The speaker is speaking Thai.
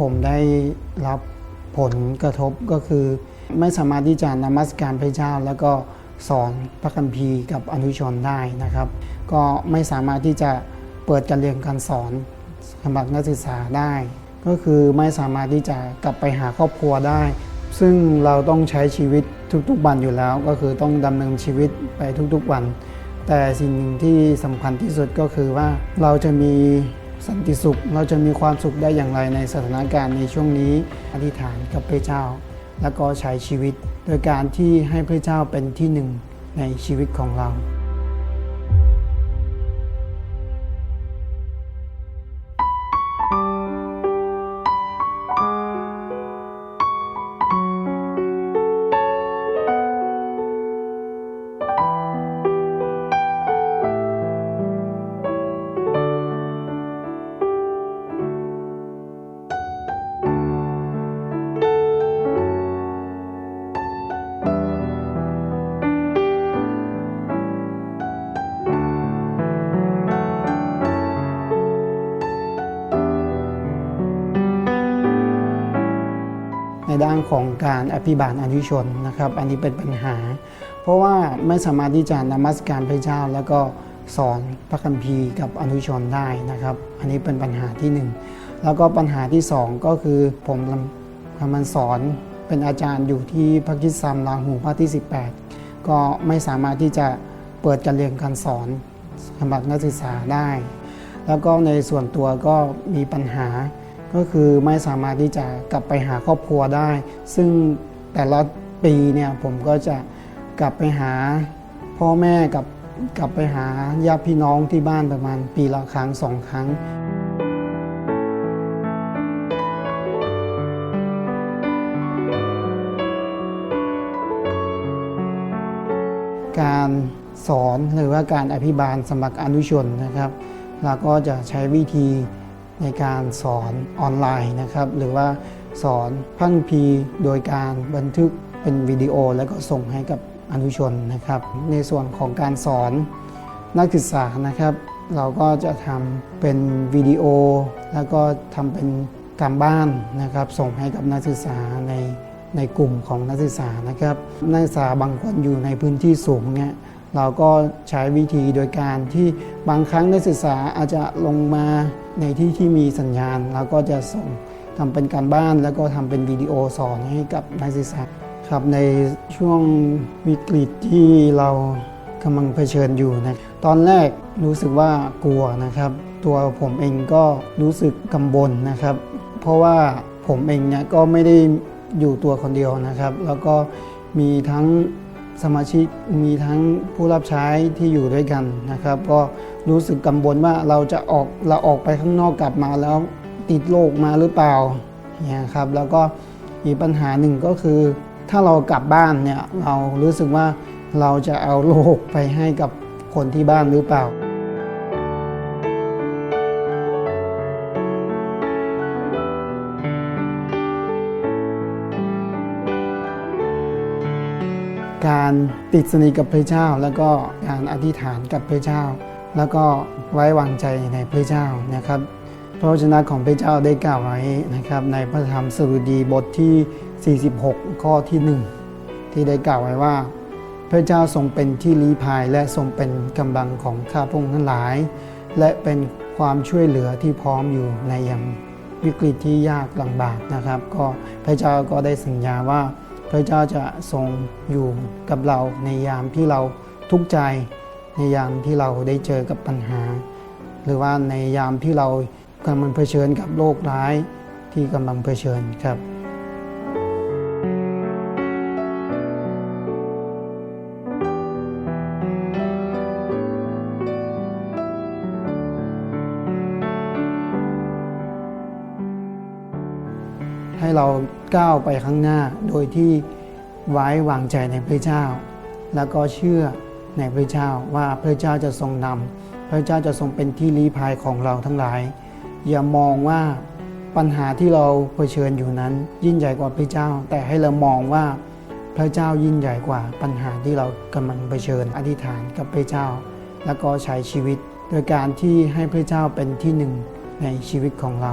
ผมได้รับผลกระทบก็คือ ไม่สามารถที่จะนมัสการพระเจ้า แล้วก็สอนพระคัมภีร์กับอนุชนได้นะครับ ก็ไม่สามารถที่จะเปิดการเรียนการสอนสำหรับนักศึกษาได้ ก็คือไม่สามารถที่จะกลับไปหาครอบครัวได้ ซึ่งเราต้องใช้ชีวิตทุกๆวันอยู่แล้ว ก็คือต้องดำเนินชีวิตไปทุกๆวัน แต่สิ่งหนึ่งที่สำคัญที่สุดก็คือว่าเราจะมี สันติสุข เราจะมีความสุขได้อย่างไรในสถานการณ์ในช่วงนี้ อธิษฐานกับพระเจ้า แล้วก็ใช้ชีวิต โดยการที่ให้พระเจ้าเป็นที่หนึ่งในชีวิตของเรา ในด้านของการอภิบาลอนุชนนะครับ อันนี้เป็นปัญหา เพราะว่าไม่สามารถที่จะนมัสการพระเจ้า แล้วก็สอนพระคัมภีร์กับอนุชนได้นะครับ อันนี้เป็นปัญหาที่หนึ่งแล้วก็ปัญหาที่สองก็คือผมกำลังสอนเป็นอาจารย์อยู่ที่พระคิดซัมลาหูภาคที่ 18 ก็ไม่สามารถที่จะเปิดการเรียนการสอนสำหรับนักศึกษาได้ แล้วก็ในส่วนตัวก็มีปัญหา ก็คือไม่สามารถที่จะกลับไปหาครอบครัวได้ ซึ่งแต่ละปีเนี่ยผมก็จะกลับไปหาพ่อแม่กับกลับไปหาญาติพี่น้องที่บ้านประมาณปีละครั้งสองครั้ง การสอนหรือว่าการอภิบาลสมัครอนุชนนะครับ เราก็จะใช้วิธี ในการสอนออนไลน์นะครับ หรือว่าสอนพังพีโดยการบันทึกเป็นวิดีโอแล้วก็ส่งให้กับอนุชนนะครับ ในส่วนของการสอนนักศึกษานะครับ เราก็จะทำเป็นวิดีโอ แล้วก็ทำเป็นการบ้านนะครับ ส่งให้กับนักศึกษาในในกลุ่มของนักศึกษานะครับ นักศึกษาบางคนอยู่ในพื้นที่สูงเนี่ย เราก็ใช้วิธีโดยการที่บางครั้งนักศึกษาอาจจะลงมาในที่ที่มีสัญญาณ เราก็จะส่งทำเป็นการบ้านแล้วก็ทำเป็นวิดีโอสอนให้กับนักศึกษาครับในช่วงวิกฤตที่เรากำลังเผชิญอยู่นะตอนแรกรู้สึกว่ากลัวนะครับ ตัวผมเองก็รู้สึกกังวลนะครับ เพราะว่าผมเองเนี่ยก็ไม่ได้อยู่ตัวคนเดียวนะครับ แล้วก็มีทั้ง สมาชิกมีทั้งผู้รับใช้ที่อยู่ด้วยกันนะครับ ก็รู้สึกกังวลว่าเราจะออกเราออกไปข้างนอกกลับมาแล้วติดโรคมาหรือเปล่าเนี่ยครับแล้วก็อีกปัญหาหนึ่งก็คือ ถ้าเรากลับบ้านเนี่ยเรารู้สึกว่าเราจะเอาโรคไปให้กับคนที่บ้านหรือเปล่า การติดสนิทกับพระเจ้า แล้วก็การอธิษฐานกับพระเจ้า แล้วก็ไว้วางใจในพระเจ้านะครับพระวจนะของพระเจ้าได้กล่าวไว้นะครับในพระธรรมสดุดีบทที่ 46 ข้อที่ 1 ที่ได้กล่าวไว้ว่า พระเจ้าทรงเป็นที่ลี้ภัยและทรงเป็นกำลังของข้าพงทั้งหลาย และเป็นความช่วยเหลือที่พร้อมอยู่ในยามวิกฤตที่ยากลำบากนะครับ ก็พระเจ้าก็ได้สัญญาว่า พระเจ้าจะทรงอยู่กับเราในยามที่เราทุกข์ใจ ในยามที่เราได้เจอกับปัญหา หรือว่าในยามที่เรากำลังเผชิญกับโรคร้ายที่กำลังเผชิญครับ ให้เราก้าวไปข้างหน้าโดยที่ไว้วางใจในพระเจ้า แล้วก็เชื่อในพระเจ้าว่าพระเจ้าจะทรงนำพระเจ้าจะทรงเป็นที่ลี้ภัยของเราทั้งหลาย อย่ามองว่าปัญหาที่เราเผชิญอยู่นั้น ยิ่งใหญ่กว่าพระเจ้า แต่ให้เรามองว่าพระเจ้ายิ่งใหญ่กว่าปัญหาที่เรากำลังเผชิญอธิษฐานกับพระเจ้า แล้วก็ใช้ชีวิต โดยการที่ให้พระเจ้าเป็นที่หนึ่งในชีวิตของเรา